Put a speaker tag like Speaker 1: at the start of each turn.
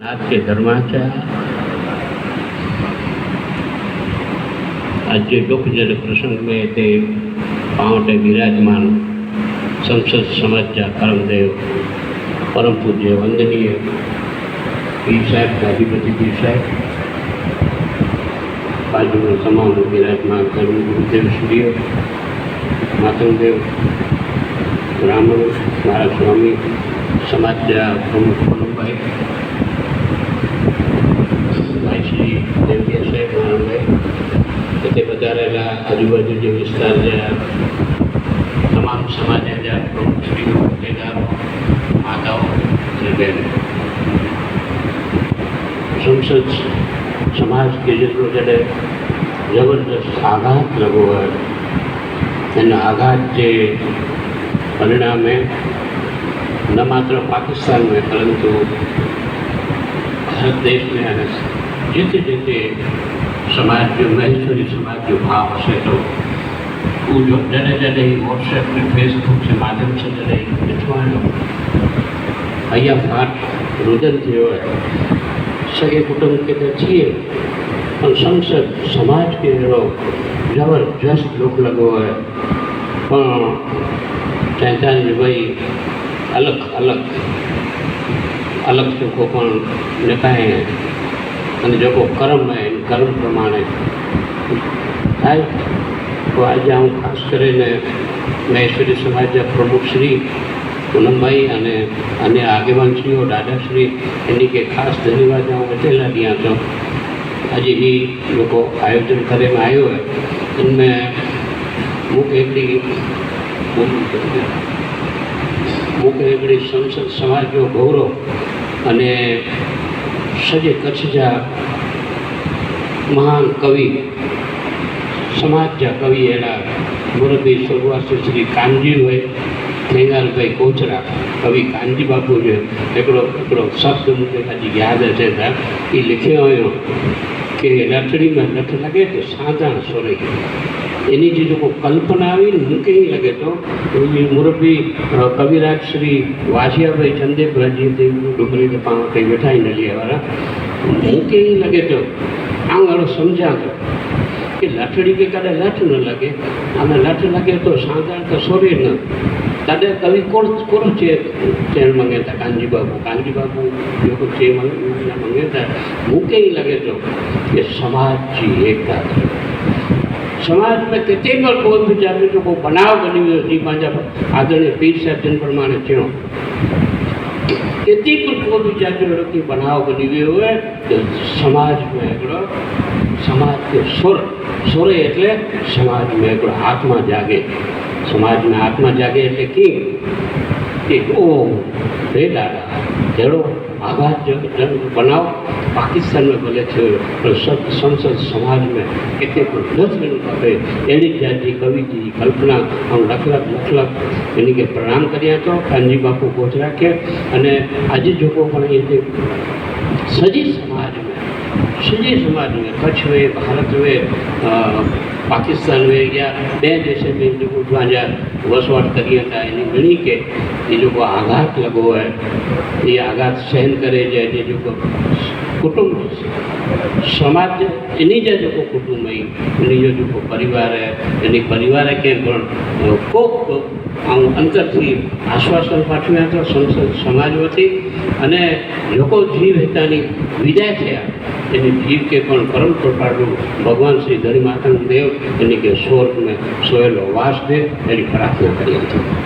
Speaker 1: नाथ के धर्माच्या आज जे लोकजन प्रसंग में ते पावटे विराजमान संसद समाजच्या करमदेव परम पूज्य वंदनीय પીર સાહેબ ગાદીપતિ પીર સાહેબ બાજુમાં તમામ વિરાજમાન કર્મ ગુરુદેવ શ્રીઓ માતંગદેવ બ્રાહ્મણો મારા સ્વામી સમાજના પ્રમુખ પ્રમુખભાઈ आजूबाजू जो विस्तार जाए तमाम समाज प्रमुख श्री मिलेगा माताओं से बहन संसद समाज के जिन लोग ज़बरदस्त आघात लगो है इन आघात के परिणाम में न मात्र पाकिस्तान में परंतु भारत देश में जिते जिते समाज के महेश्वरी समाज के भाव से तो जो जने जने ही व्हाट्सएप में फेसबुक के माध्यम से जने ही लिखवाए अया फाट रुदन थियो है सगे कुटुंब के तो छे पर संसद समाज के रो ज़बरदस्त लोग लगो है पर चैतन्य भाई अलग अलग अलग चुको पर लिखाए हैं जो कर्म है। કર્મ પ્રમાણે. થાય તો આજે હું ખાસ કરીને મહેશ્વરી સમાજના પ્રમુખશ્રી પૂનમભાઈ અને અન્ય આગેવાનશ્રીઓ, દાદાશ્રી, એની કે ખાસ ધન્યવાદ હું વધેલા ત્યાં તો આજે એ લોકો આયોજન કરેમાં આવ્યો હોય એમને હું એકડી મુક એકડી સંસદ સમાજનો ગૌરવ અને સજે કચ્છ જા महान कवि समाज कवि अड़ा मुरबी शुरुआत श्री कानजी हुए ठेंगाल भाई कोचरा, कवि कानजी बापू जो एक शब्द मुझे अज याद अचे था कि लिखे हो, कि रथड़ी में नथ लगे तो साधारण सुर। इन जी जो कल्पना हुई मुख्य ही लगे तो मुरबी कविराज श्री वासिया भाई चंदे भ्रजी थे डुबरी के पाँव ही नलिया वाला હું કેવી લાગે તો? આ વાળો સમજાતો. કે લાઠડી કે કાલે લાઠું ન લાગે. આને લાઠું લાગે તો સાંધાણ તો શરીર ન. દાદા, કવિ કોણ કોણ છે? ચેર મંગેતા કાનજી બાબુ કાનજી બાબુ લોકો જે મંગેતા હું કેવી લાગે તો? કે સમાજથી એકતા સમાજ મેં કેટલીક વાર કોઈ બી જાતનો બનાવ બની ગયો જે પાંજા આદરણીય પીર સાહેબ પ્રમાણે થયો. किथे बि कोई बि जाति जो को बनाव बनी वियो जीअं पंहिंजा आदरणीय पीर साहिब जिन प्रमाणे चयो किथे बि को बि जाति अहिड़ो की बनाव बनी वियो आहे त समाज में हिकिड़ो समाज जो सुर सुर એટલે સમાજ में हिकिड़ो आत्मा जागे समाज में आत्मा जागे એટલે कीअं કે ઓ હે દાદા जहिड़ो आघात जो जंग बनाव पाकिस्तान में भले थियो पर सत संसद समाज में किथे को न थियणु खपे अहिड़ी जात जी कवि जी कल्पना ऐं लख लख लख लख इन खे प्रणाम करियां थो कानजी बापू कोचरा खे अने अॼु जेको पाण हिते सॼे समाज में सॼे समाज में कच्छ में भारत में अ, पाकिस्तान में या ॿिए देश में जेको पंहिंजा वसवाट करिए था इन घणी खे इहो जेको आघात लॻो आहे इहे आघात सहन करे जंहिंजे जेको કુટુંબ, સમાજ એની જે લોકો કુટુંબ એની જો લોકો પરિવારે, એની પરિવારે ક્યાંય પણ કોક આમ અંતરથી આશ્વાસન પાઠવ્યા હતા સંસદ સમાજ વતી અને લોકો જીવ હેતાની વિદાય થયા. એની જીવ કે પણ પરમ કૃપાળું ભગવાન શ્રી ધરી દેવ એની કે સ્વર્ગને સોયેલો વાસ દે એની પ્રાર્થના કરી હતી.